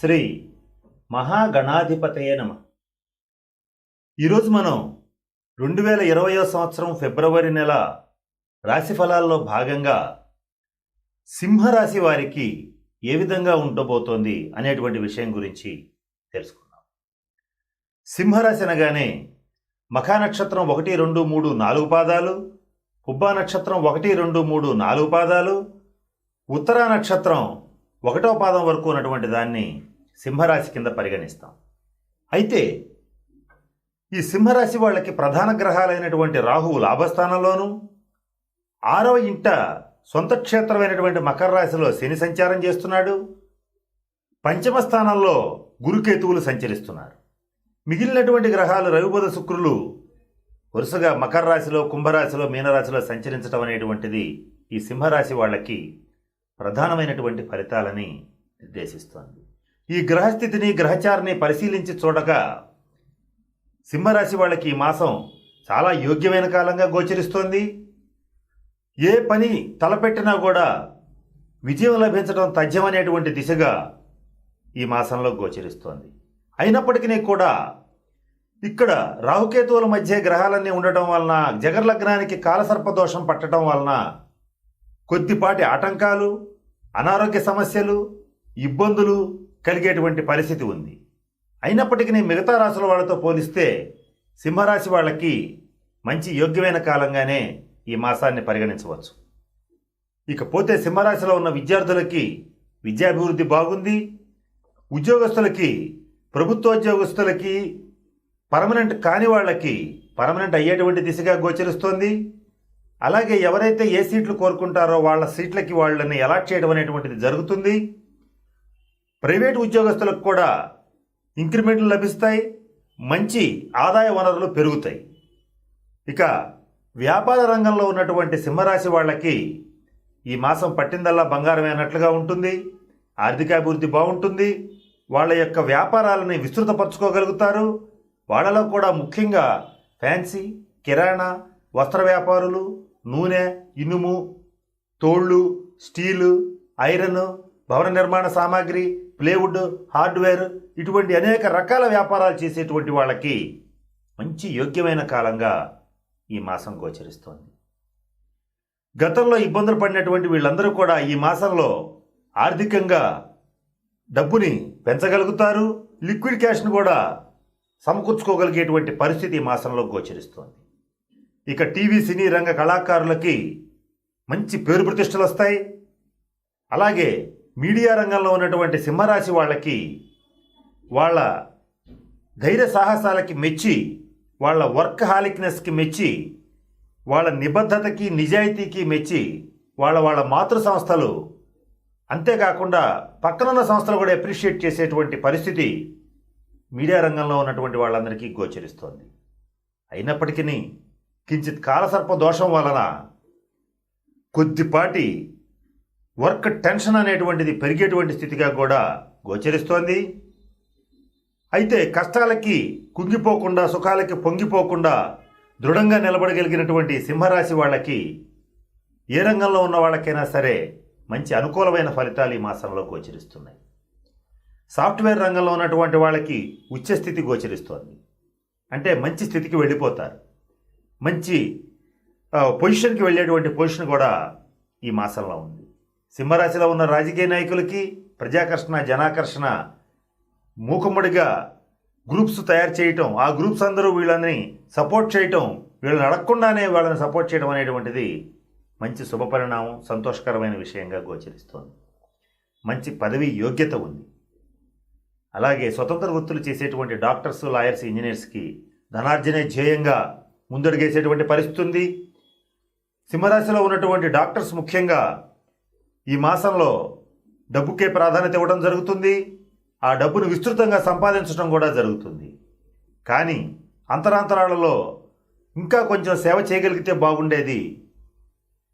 శ్రీ మహాగణాధిపతయే నమ. ఈరోజు మనం రెండు వేల ఇరవయో సంవత్సరం ఫిబ్రవరి నెల రాశి ఫలాల్లో భాగంగా సింహరాశి వారికి ఏ విధంగా ఉండబోతోంది అనేటువంటి విషయం గురించి తెలుసుకుందాం. సింహరాశి అనగానే మఖా నక్షత్రం ఒకటి రెండు మూడు నాలుగు పాదాలు కుబ్బా నక్షత్రం ఒకటి రెండు మూడు నాలుగు పాదాలు ఉత్తరా నక్షత్రం ఒకటో పాదం వరకు ఉన్నటువంటి దాన్ని సింహరాశి కింద పరిగణిస్తాం. అయితే ఈ సింహరాశి వాళ్ళకి ప్రధాన గ్రహాలైనటువంటి రాహువు లాభస్థానంలోను ఆరవ ఇంట సొంత క్షేత్రమైనటువంటి మకర రాశిలో శని సంచారం చేస్తున్నాడు. పంచమ స్థానంలో గురుకేతువులు సంచరిస్తున్నారు. మిగిలినటువంటి గ్రహాలు రవిబుధ శుక్రులు వరుసగా మకర రాశిలో కుంభరాశిలో మీనరాశిలో సంచరించడం అనేటువంటిది ఈ సింహరాశి వాళ్ళకి ప్రధానమైనటువంటి ఫలితాలని నిర్దేశిస్తోంది. ఈ గ్రహస్థితిని గ్రహచారిని పరిశీలించి చూడగా సింహరాశి వాళ్ళకి ఈ మాసం చాలా యోగ్యమైన కాలంగా గోచరిస్తోంది. ఏ పని తలపెట్టినా కూడా విజయం లభించడం తథ్యమనేటువంటి దిశగా ఈ మాసంలో గోచరిస్తోంది. అయినప్పటికీ కూడా ఇక్కడ రాహుకేతువుల మధ్య గ్రహాలన్నీ ఉండటం వలన జగర్లగ్నానికి కాలసర్ప దోషం పట్టడం వలన కొద్దిపాటి ఆటంకాలు అనారోగ్య సమస్యలు ఇబ్బందులు కలిగేటువంటి పరిస్థితి ఉంది. అయినప్పటికీ మిగతా రాశుల వాళ్ళతో పోలిస్తే సింహరాశి వాళ్ళకి మంచి యోగ్యమైన కాలంగానే ఈ మాసాన్ని పరిగణించవచ్చు. ఇకపోతే సింహరాశిలో ఉన్న విద్యార్థులకి విద్యాభివృద్ధి బాగుంది. ఉద్యోగస్తులకి ప్రభుత్వోద్యోగస్తులకి పర్మనెంట్ కాని వాళ్ళకి పర్మనెంట్ అయ్యేటువంటి దిశగా గోచరిస్తోంది. అలాగే ఎవరైతే ఏ సీట్లు కోరుకుంటారో వాళ్ళ సీట్లకి వాళ్ళని అలాట్ చేయడం అనేటువంటిది జరుగుతుంది. ప్రైవేట్ ఉద్యోగస్తులకు కూడా ఇంక్రిమెంట్లు లభిస్తాయి మంచి ఆదాయ వనరులు పెరుగుతాయి. ఇక వ్యాపార రంగంలో ఉన్నటువంటి సింహరాశి వాళ్ళకి ఈ మాసం పట్టిందల్లా బంగారమే అన్నట్లుగా ఉంటుంది ఆర్థికాభివృద్ధి బాగుంటుంది వాళ్ళ యొక్క వ్యాపారాలని విస్తృతపరచుకోగలుగుతారు. వాళ్ళలో కూడా ముఖ్యంగా ఫ్యాన్సీ కిరాణా వస్త్ర వ్యాపారులు నూనె ఇనుము తోళ్ళు స్టీలు ఐరన్ భవన నిర్మాణ సామాగ్రి ప్లేవుడ్ హార్డ్వేర్ ఇటువంటి అనేక రకాల వ్యాపారాలు చేసేటువంటి వాళ్ళకి మంచి యోగ్యమైన కాలంగా ఈ మాసం గోచరిస్తోంది. గతంలో ఇబ్బందులు పడినటువంటి వీళ్ళందరూ కూడా ఈ మాసంలో ఆర్థికంగా డబ్బుని పెంచగలుగుతారు లిక్విడ్ క్యాష్ను కూడా సమకూర్చుకోగలిగేటువంటి పరిస్థితి ఈ మాసంలో గోచరిస్తోంది. ఇక టీవీ సినీ రంగ కళాకారులకి మంచి పేరు ప్రతిష్టలు వస్తాయి. అలాగే మీడియా రంగంలో ఉన్నటువంటి సింహరాశి వాళ్ళకి వాళ్ళ ధైర్య సాహసాలకి మెచ్చి వాళ్ళ వర్క్ హాలిక్నెస్కి మెచ్చి వాళ్ళ నిబద్ధతకి నిజాయితీకి మెచ్చి వాళ్ళ వాళ్ళ మాతృ సంస్థలు అంతేకాకుండా పక్కనున్న సంస్థలు కూడా అప్రిషియేట్ చేసేటువంటి పరిస్థితి మీడియా రంగంలో ఉన్నటువంటి వాళ్ళందరికీ గోచరిస్తోంది. అయినప్పటికీ కించిత్ కాలసర్ప దోషం వలన కొద్దిపాటి వర్క్ టెన్షన్ అనేటువంటిది పెరిగేటువంటి స్థితిగా కూడా గోచరిస్తోంది. అయితే కష్టాలకి కుంగిపోకుండా సుఖాలకి పొంగిపోకుండా దృఢంగా నిలబడగలిగినటువంటి సింహరాశి వాళ్ళకి ఏ రంగంలో ఉన్న వాళ్ళకైనా సరే మంచి అనుకూలమైన ఫలితాలు ఈ మాసంలో గోచరిస్తున్నాయి. సాఫ్ట్వేర్ రంగంలో ఉన్నటువంటి వాళ్ళకి ఉచ్చస్థితి గోచరిస్తోంది. అంటే మంచి స్థితికి వెళ్ళిపోతారు. మంచి పొజిషన్కి వెళ్ళేటువంటి పొజిషన్ కూడా ఈ మాసంలో ఉంది. సింహరాశిలో ఉన్న రాజకీయ నాయకులకి ప్రజాకర్షణ జనాకర్షణ మూకుమ్మడిగా గ్రూప్స్ తయారు చేయటం ఆ గ్రూప్స్ అందరూ వీళ్ళని సపోర్ట్ చేయటం వీళ్ళని అడగకుండానే వాళ్ళని సపోర్ట్ చేయడం అనేటువంటిది మంచి శుభపరిణామం సంతోషకరమైన విషయంగా గోచరిస్తోంది. మంచి పదవి యోగ్యత ఉంది. అలాగే స్వతంత్ర వృత్తులు చేసేటువంటి డాక్టర్స్ లాయర్స్ ఇంజనీర్స్కి ధనార్జనే ధ్యేయంగా ముందడుగేసేటువంటి పరిస్థితి ఉంది. సింహరాశిలో ఉన్నటువంటి డాక్టర్స్ ముఖ్యంగా ఈ మాసంలో డబ్బుకే ప్రాధాన్యత ఇవ్వడం జరుగుతుంది. ఆ డబ్బును విస్తృతంగా సంపాదించడం కూడా జరుగుతుంది. కానీ అంతరాంతరాలలో ఇంకా కొంచెం సేవ చేయగలిగితే బాగుండేది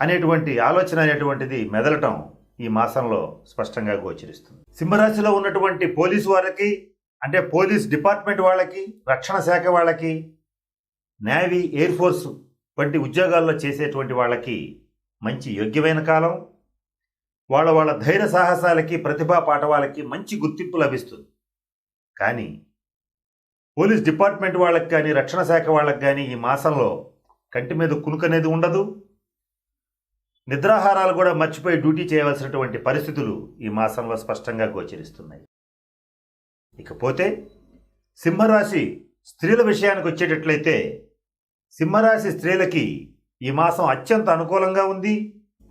అనేటువంటి ఆలోచన అనేటువంటిది మెదలటం ఈ మాసంలో స్పష్టంగా గోచరిస్తుంది. సింహరాశిలో ఉన్నటువంటి పోలీసు వారికి అంటే పోలీస్ డిపార్ట్మెంట్ వాళ్ళకి రక్షణ శాఖ వాళ్ళకి నేవీ ఎయిర్ ఫోర్స్ వంటి ఉద్యోగాల్లో చేసేటువంటి వాళ్ళకి మంచి యోగ్యమైన కాలం. వాళ్ళ వాళ్ళ ధైర్య సాహసాలకి ప్రతిభా పాఠవాలకి మంచి గుర్తింపు లభిస్తుంది. కానీ పోలీస్ డిపార్ట్మెంట్ వాళ్ళకి కానీ రక్షణ శాఖ వాళ్ళకి కానీ ఈ మాసంలో కంటి మీద కునుకనేది ఉండదు. నిద్రాహారాలు కూడా మర్చిపోయి డ్యూటీ చేయవలసినటువంటి పరిస్థితులు ఈ మాసంలో స్పష్టంగా గోచరిస్తున్నాయి. ఇకపోతే సింహరాశి స్త్రీల విషయానికి వచ్చేటట్లయితే సింహరాశి స్త్రీలకి ఈ మాసం అత్యంత అనుకూలంగా ఉంది.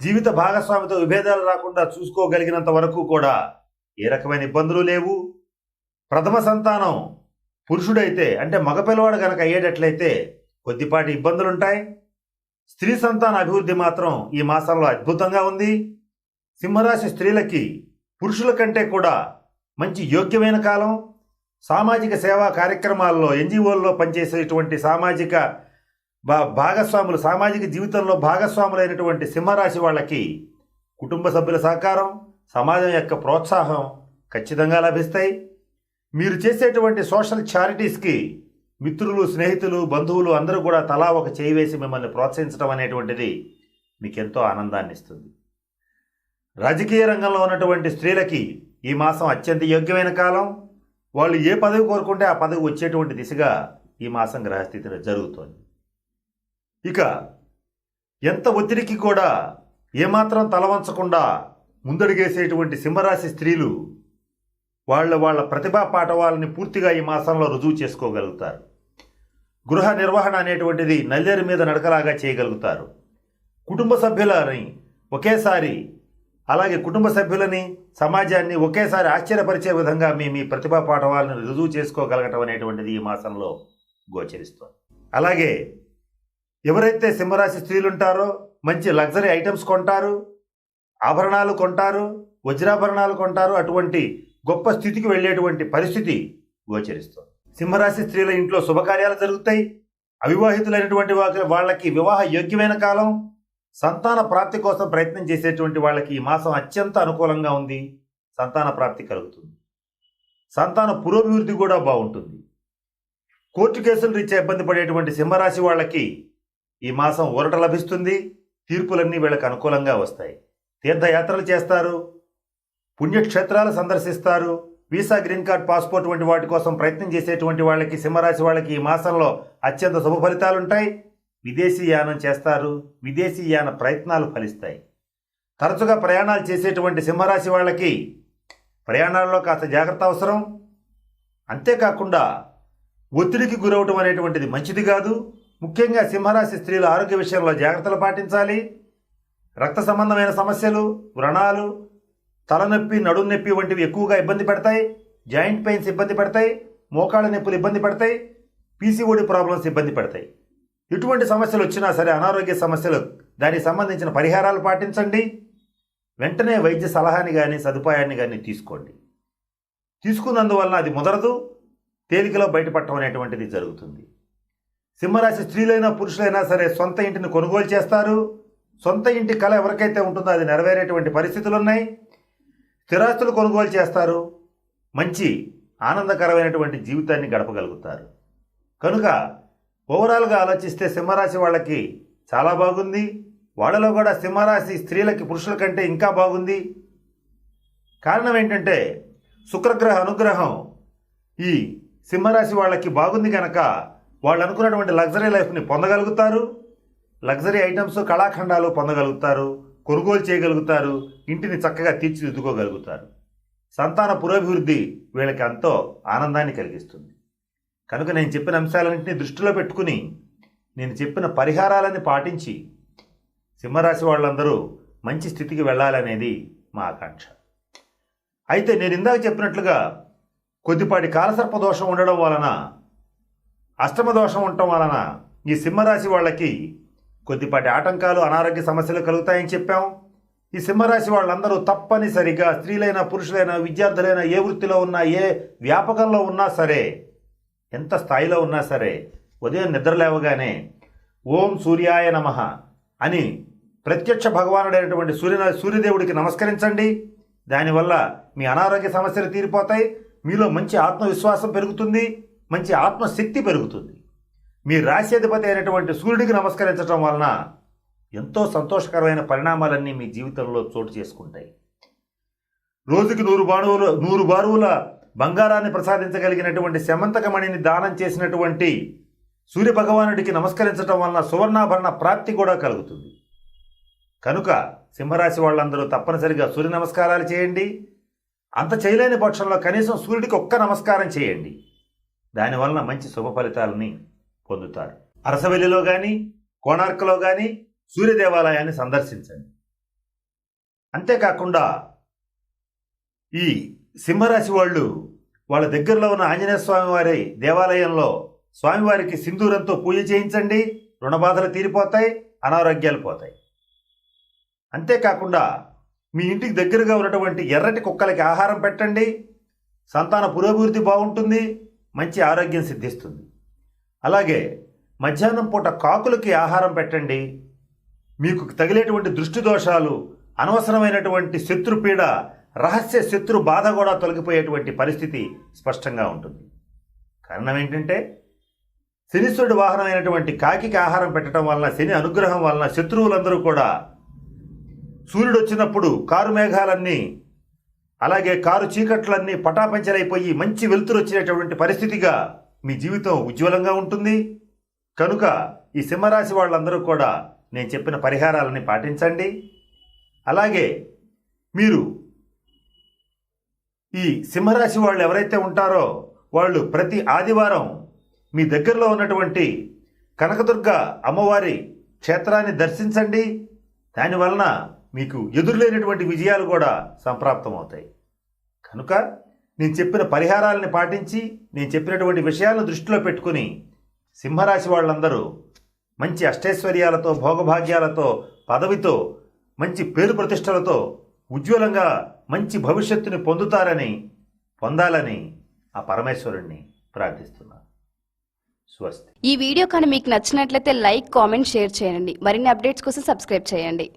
జీవిత భాగస్వామితో విభేదాలు రాకుండా చూసుకోగలిగినంత వరకు కూడా ఏ రకమైన ఇబ్బందులు లేవు. ప్రథమ సంతానం పురుషుడైతే అంటే మగపిల్లవాడు గనక అయ్యేటట్లయితే కొద్దిపాటి ఇబ్బందులుంటాయి. స్త్రీ సంతాన అభివృద్ధి మాత్రం ఈ మాసంలో అద్భుతంగా ఉంది. సింహరాశి స్త్రీలకి పురుషుల కంటే కూడా మంచి యోగ్యమైన కాలం. సామాజిక సేవా కార్యక్రమాల్లో ఎన్జిఓల్లో పనిచేసేటువంటి సామాజిక భా భాగస్వాములు సామాజిక జీవితంలో భాగస్వాములైనటువంటి సింహరాశి వాళ్ళకి కుటుంబ సభ్యుల సహకారం సమాజం యొక్క ప్రోత్సాహం ఖచ్చితంగా లభిస్తాయి. మీరు చేసేటువంటి సోషల్ ఛారిటీస్కి మిత్రులు స్నేహితులు బంధువులు అందరూ కూడా తలా ఒక చేయి వేసి మిమ్మల్ని ప్రోత్సహించడం అనేటువంటిది మీకు ఎంతో ఆనందాన్ని ఇస్తుంది రాజకీయ రంగంలో ఉన్నటువంటి స్త్రీలకి ఈ మాసం అత్యంత యోగ్యమైన కాలం. వాళ్ళు ఏ పదవి కోరుకుంటే ఆ పదవి వచ్చేటువంటి దిశగా ఈ మాసం గ్రహస్థితిలో జరుగుతోంది. ఇక ఎంత ఒత్తిడికి కూడా ఏమాత్రం తలవంచకుండా ముందడుగేసేటువంటి సింహరాశి స్త్రీలు వాళ్ళ వాళ్ళ ప్రతిభా పాఠవాలని పూర్తిగా ఈ మాసంలో రుజువు చేసుకోగలుగుతారు. గృహ నిర్వహణ అనేటువంటిది నల్లేరు మీద నడకలాగా చేయగలుగుతారు. కుటుంబ సభ్యులని ఒకేసారి అలాగే కుటుంబ సభ్యులని సమాజాన్ని ఒకేసారి ఆశ్చర్యపరిచే విధంగా మీ మీ ప్రతిభా పాఠవాలను రుజువు చేసుకోగలగటం అనేటువంటిది ఈ మాసంలో గోచరిస్తుంది. అలాగే ఎవరైతే సింహరాశి స్త్రీలు ఉంటారో మంచి లగ్జరీ ఐటమ్స్ కొంటారు ఆభరణాలు కొంటారు వజ్రాభరణాలు కొంటారు అటువంటి గొప్ప స్థితికి వెళ్ళేటువంటి పరిస్థితి గోచరిస్తుంది. సింహరాశి స్త్రీల ఇంట్లో శుభకార్యాలు జరుగుతాయి. అవివాహితులైనటువంటి వాళ్ళకి వివాహ యోగ్యమైన కాలం. సంతాన ప్రాప్తి కోసం ప్రయత్నం చేసేటువంటి వాళ్ళకి ఈ మాసం అత్యంత అనుకూలంగా ఉంది. సంతాన ప్రాప్తి కలుగుతుంది. సంతాన పురోభివృద్ధి కూడా బాగుంటుంది. కోర్టు కేసులు రీత్యా ఇబ్బంది పడేటువంటి సింహరాశి వాళ్ళకి ఈ మాసం ఊరట లభిస్తుంది. తీర్పులన్నీ వీళ్ళకి అనుకూలంగా వస్తాయి. తీర్థయాత్రలు చేస్తారు. పుణ్యక్షేత్రాలు సందర్శిస్తారు. వీసా గ్రీన్ కార్డ్ పాస్పోర్ట్ వంటి వాటి కోసం ప్రయత్నం చేసేటువంటి వాళ్ళకి సింహరాశి వాళ్ళకి ఈ మాసంలో అత్యంత శుభ ఫలితాలు ఉంటాయి విదేశీ యానం చేస్తారు. విదేశీ యాన ప్రయత్నాలు ఫలిస్తాయి. తరచుగా ప్రయాణాలు చేసేటువంటి సింహరాశి వాళ్ళకి ప్రయాణాల్లో కాస్త జాగ్రత్త అవసరం. అంతేకాకుండా ఒత్తిడికి గురవటం అనేటువంటిది మంచిది కాదు. ముఖ్యంగా సింహరాశి స్త్రీల ఆరోగ్య విషయంలో జాగ్రత్తలు పాటించాలి. రక్త సంబంధమైన సమస్యలు వ్రణాలు తలనొప్పి నడుం నొప్పి వంటివి ఎక్కువగా ఇబ్బంది పెడతాయి. జాయింట్ పెయిన్స్ ఇబ్బంది పెడతాయి. మోకాళ్ళ నొప్పులు ఇబ్బంది పెడతాయి. పీసీఓడి ప్రాబ్లమ్స్ ఇబ్బంది పెడతాయి. ఎటువంటి సమస్యలు వచ్చినా సరే అనారోగ్య సమస్యలు దానికి సంబంధించిన పరిహారాలు పాటించండి. వెంటనే వైద్య సలహాని కానీ సదుపాయాన్ని కానీ తీసుకోండి. తీసుకున్నందువలన అది ముదరదు. తేలికలో బయటపడటం అనేటువంటిది జరుగుతుంది. సింహరాశి స్త్రీలైనా పురుషులైనా సరే సొంత ఇంటిని కొనుగోలు చేస్తారు. సొంత ఇంటి కళ ఎవరికైతే ఉంటుందో అది నెరవేరేటువంటి పరిస్థితులు ఉన్నాయి స్థిరాస్తులు కొనుగోలు చేస్తారు. మంచి ఆనందకరమైనటువంటి జీవితాన్ని గడపగలుగుతారు. కనుక ఓవరాల్గా ఆలోచిస్తే సింహరాశి వాళ్ళకి చాలా బాగుంది. వాళ్ళలో కూడా సింహరాశి స్త్రీలకి పురుషుల కంటే ఇంకా బాగుంది. కారణం ఏంటంటే శుక్రగ్రహ అనుగ్రహం ఈ సింహరాశి వాళ్ళకి బాగుంది కనుక వాళ్ళు అనుకున్నటువంటి లగ్జరీ లైఫ్ని పొందగలుగుతారు. లగ్జరీ ఐటమ్స్ కళాఖండాలు పొందగలుగుతారు. కొనుగోలు చేయగలుగుతారు. ఇంటిని చక్కగా తీర్చిదిద్దుకోగలుగుతారు. సంతాన పురోభివృద్ధి వీళ్ళకి ఎంతో ఆనందాన్ని కలిగిస్తుంది. కనుక నేను చెప్పిన అంశాలన్నింటినీ దృష్టిలో పెట్టుకుని నేను చెప్పిన పరిహారాలని పాటించి సింహరాశి వాళ్ళందరూ మంచి స్థితికి వెళ్ళాలనేది మా ఆకాంక్ష. అయితే నేను ఇందాక చెప్పినట్లుగా కొద్దిపాటి కాలసర్ప దోషం ఉండడం వలన అష్టమ దోషం ఉండటం వలన ఈ సింహరాశి వాళ్ళకి కొద్దిపాటి ఆటంకాలు అనారోగ్య సమస్యలు కలుగుతాయని చెప్పాం. ఈ సింహరాశి వాళ్ళందరూ తప్పనిసరిగా స్త్రీలైనా పురుషులైనా విద్యార్థులైనా ఏ వృత్తిలో ఉన్నా ఏ వ్యాపకంలో ఉన్నా సరే ఎంత స్థాయిలో ఉన్నా సరే ఉదయం నిద్ర లేవగానే ఓం సూర్యాయ నమ అని ప్రత్యక్ష భగవానుడైనటువంటి సూర్య సూర్యదేవుడికి నమస్కరించండి. దానివల్ల మీ అనారోగ్య సమస్యలు తీరిపోతాయి. మీలో మంచి ఆత్మవిశ్వాసం పెరుగుతుంది. మంచి ఆత్మశక్తి పెరుగుతుంది. మీ రాశ్యాధిపతి అయినటువంటి సూర్యుడికి నమస్కరించడం వలన ఎంతో సంతోషకరమైన పరిణామాలన్నీ మీ జీవితంలో చోటు చేసుకుంటాయి. రోజుకి నూరు బాణువులు నూరు బారువుల బంగారాన్ని ప్రసాదించగలిగినటువంటి శమంతకమణిని దానం చేసినటువంటి సూర్య భగవానుడికి నమస్కరించడం వలన సువర్ణాభరణ ప్రాప్తి కూడా కలుగుతుంది. కనుక సింహరాశి వాళ్ళందరూ తప్పనిసరిగా సూర్య నమస్కారాలు చేయండి. అంత చేయలేని పక్షంలో కనీసం సూర్యుడికి ఒక్క నమస్కారం చేయండి. దానివలన మంచి శుభ ఫలితాలని పొందుతారు. అరసవెల్లిలో కానీ కోణార్కలో కానీ సూర్య దేవాలయాన్ని సందర్శించండి. అంతేకాకుండా ఈ సింహరాశి వాళ్ళు వాళ్ళ దగ్గరలో ఉన్న ఆంజనేయ స్వామి వారి దేవాలయంలో స్వామివారికి సింధూరంతో పూజ చేయించండి. రుణబాధలు తీరిపోతాయి అనారోగ్యాలు పోతాయి. అంతేకాకుండా మీ ఇంటికి దగ్గరగా ఉన్నటువంటి ఎర్రటి కుక్కలకి ఆహారం పెట్టండి. సంతాన పురోభివృద్ధి బాగుంటుంది. మంచి ఆరోగ్యం సిద్ధిస్తుంది. అలాగే మధ్యాహ్నం పూట కాకులకి ఆహారం పెట్టండి. మీకు తగిలేటువంటి దృష్టి దోషాలు అనవసరమైనటువంటి శత్రుపీడ రహస్య శత్రు బాధ కూడా తొలగిపోయేటువంటి పరిస్థితి స్పష్టంగా ఉంటుంది. కారణం ఏంటంటే శనీశ్వరుడి వాహనమైనటువంటి కాకికి ఆహారం పెట్టడం వలన శని అనుగ్రహం వలన శత్రువులందరూ కూడా సూర్యుడు వచ్చినప్పుడు కారు మేఘాలన్నీ అలాగే కారు చీకట్లన్నీ పటాపంచలైపోయి మంచి వెలుతురు వచ్చినటువంటి పరిస్థితిగా మీ జీవితం ఉజ్వలంగా ఉంటుంది. కనుక ఈ సింహరాశి వాళ్ళందరూ కూడా నేను చెప్పిన పరిహారాలని పాటించండి. అలాగే మీరు ఈ సింహరాశి వాళ్ళు ఎవరైతే ఉంటారో వాళ్ళు ప్రతి ఆదివారం మీ దగ్గరలో ఉన్నటువంటి కనకదుర్గ అమ్మవారి క్షేత్రాన్ని దర్శించండి. దానివలన మీకు ఎదురులేనటువంటి విజయాలు కూడా సంప్రాప్తమవుతాయి. కనుక నేను చెప్పిన పరిహారాలని పాటించి నేను చెప్పినటువంటి విషయాలను దృష్టిలో పెట్టుకుని సింహరాశి వాళ్ళందరూ మంచి అష్టైశ్వర్యాలతో భోగభాగ్యాలతో పదవితో మంచి పేరు ప్రతిష్టలతో ఉజ్వలంగా మంచి భవిష్యత్తుని పొందుతారని పొందాలని ఆ పరమేశ్వరుణ్ణి ప్రార్థిస్తున్నాను స్వస్తి. ఈ వీడియో కానీ మీకు నచ్చినట్లయితే లైక్ కామెంట్ షేర్ చేయండి. మరిన్ని అప్డేట్స్ కోసం సబ్స్క్రైబ్ చేయండి.